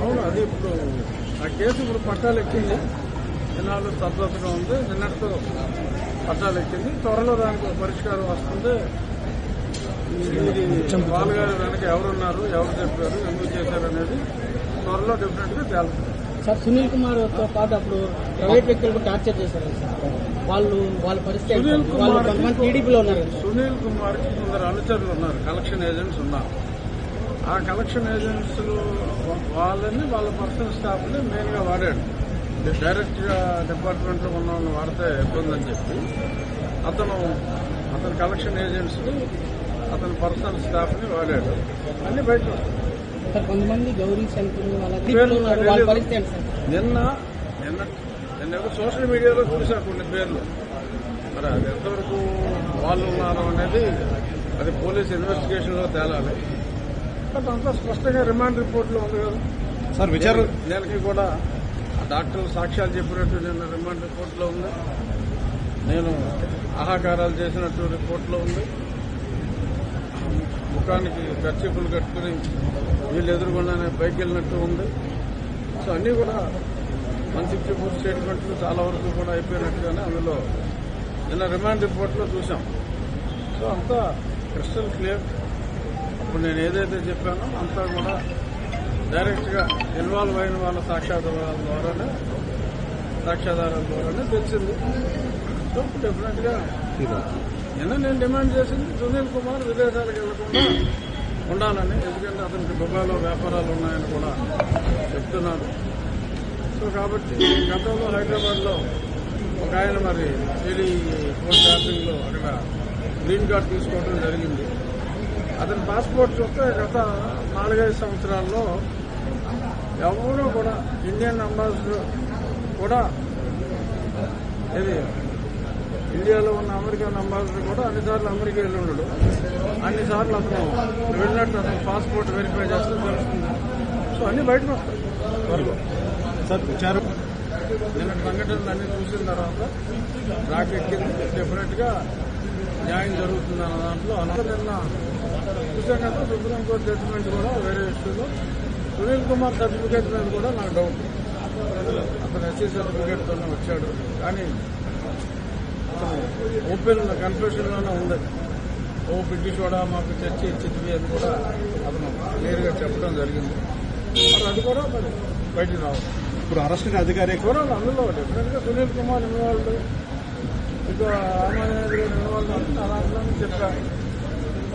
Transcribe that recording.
అవును అది ఇప్పుడు ఆ కేసు ఇప్పుడు పట్టాలు ఎక్కింది. దినాలు తద్వతగా ఉంది. నిన్నటితో పట్టాలు ఎక్కింది. త్వరలో దానికి పరిష్కారం వస్తుంది. ఇది బాలగారి వెనక ఎవరున్నారు ఎవరు చెప్పారు ఎందుకు చేశారు అనేది త్వరలో డెఫినెట్గా తేలుతుంది. సార్ సునీల్ కుమార్తో పాటు అప్పుడు ప్రైవేట్ వ్యక్తులకు టార్చర్ చేశారు వాళ్ళు వాళ్ళ పరిస్థితి సునీల్ కుమార్. సునీల్ కుమార్కి కొందరు అనుచరులు ఉన్నారు. కలెక్షన్ ఏజెంట్స్ ఉన్నారు. ఆ కలెక్షన్ ఏజెంట్స్ వాళ్ళని వాళ్ళ పర్సనల్ స్టాఫ్ని మెయిన్గా వాడాడు. డైరెక్ట్గా డిపార్ట్మెంట్లో ఉన్న వాళ్ళని వాడితే ఇబ్బంది అని చెప్పి. అతను అతని కలెక్షన్ ఏజెంట్స్ని అతని పర్సనల్ స్టాఫ్ని వాడాడు. అన్ని బయట కొంతమంది గౌరీ నిన్న నిన్న నిన్న సోషల్ మీడియాలో చూసా కొన్ని పేర్లు. మరి అది ఎంతవరకు వాళ్ళు ఉన్నారు అనేది అది పోలీస్ ఇన్వెస్టిగేషన్లో తేలాలి. బట్ అంతా స్పష్టంగా రిమాండ్ రిపోర్ట్లో ఉంది కదా. సార్ విచారణ నెలకి కూడా ఆ డాక్టర్ సాక్ష్యాలు చెప్పినట్టు నిన్న రిమాండ్ రిపోర్ట్లో ఉంది. నేను ఆహాకారాలు చేసినట్టు రిపోర్ట్లో ఉంది. ముఖానికి ఖర్చీపులు కట్టుకుని వీళ్ళు ఎదురుకుండానే బైక్ వెళ్ళినట్టు ఉంది. సో అన్నీ కూడా వన్ సిక్స్టీ ఫోర్ స్టేట్మెంట్లు చాలా వరకు కూడా అయిపోయినట్టుగానే అందులో నిన్న రిమాండ్ రిపోర్ట్లో చూసాం సో అంతా క్రిస్టల్ క్లియర్ ఇప్పుడు నేను ఏదైతే చెప్పానో అంతా కూడా డైరెక్ట్గా ఇన్వాల్వ్ అయిన వాళ్ళ సాక్ష్యాధారాల ద్వారానే సాక్ష్యాధారాల ద్వారానే తెలిసింది. సో డెఫినెట్గా నిన్న నేను డిమాండ్ చేసింది సునీల్ కుమార్ విదేశాలకు వెళ్ళకుండా ఉండాలని ఎందుకంటే అతనికి దుబాయ్లో వ్యాపారాలు ఉన్నాయని కూడా చెప్తున్నారు సో కాబట్టి గతంలో హైదరాబాద్లో ఒక ఆయన మరి సిడీ ఫోన్ షాపింగ్లో లో అక్కడ గ్రీన్ కార్డ్ తీసుకోవడం జరిగింది. అతని పాస్పోర్ట్ చూస్తే గత నాలుగైదు సంవత్సరాల్లో ఎవరూ కూడా ఇండియన్ అంబాసిడర్ కూడా ఇది ఇండియాలో ఉన్న అమెరికన్ అంబాసిడర్ కూడా అన్నిసార్లు అమెరికా వెళ్ళి ఉండడు. అన్నిసార్లు అతను వెళ్ళినట్టు అతను పాస్పోర్ట్ వెరిఫై చేస్తే తెలుస్తుంది. సో అన్ని బయటకు వస్తాయి. సార్ విచారణ నిన్న సంఘటనలు అన్ని చూసిన తర్వాత రాకెక్కింది డెఫినెట్గా న్యాయం జరుగుతుంది అన్న దాంట్లో అంతా నిన్న చూసాం కదా సుప్రీంకోర్టు జడ్జిమెంట్ కూడా వేరే ఇష్యూలో. సునీల్ కుమార్ సర్టిఫికేట్ మీద కూడా నాకు డౌట్ అతను ఎస్సీ సర్టిఫికేట్ తోనే వచ్చాడు. కానీ అతను ఓపెన్ కన్ఫ్యూషన్లోనే ఉంది. ఓ బ్రిటిష్ కూడా మాకు చర్చి ఇచ్చింది అని కూడా అతను క్లియర్గా చెప్పడం జరిగింది. మరి అది కూడా మరి బయటికి రావాలి. ఇప్పుడు అరెస్ట్ అధికారి చూడాలి అందులో డెఫినెట్గా సునీల్ కుమార్ ఇన్వాల్వ్ ఇంకా రామాయణ ఇన్వాల్వ్ అవుతుంది అలాంటి చెప్పారు.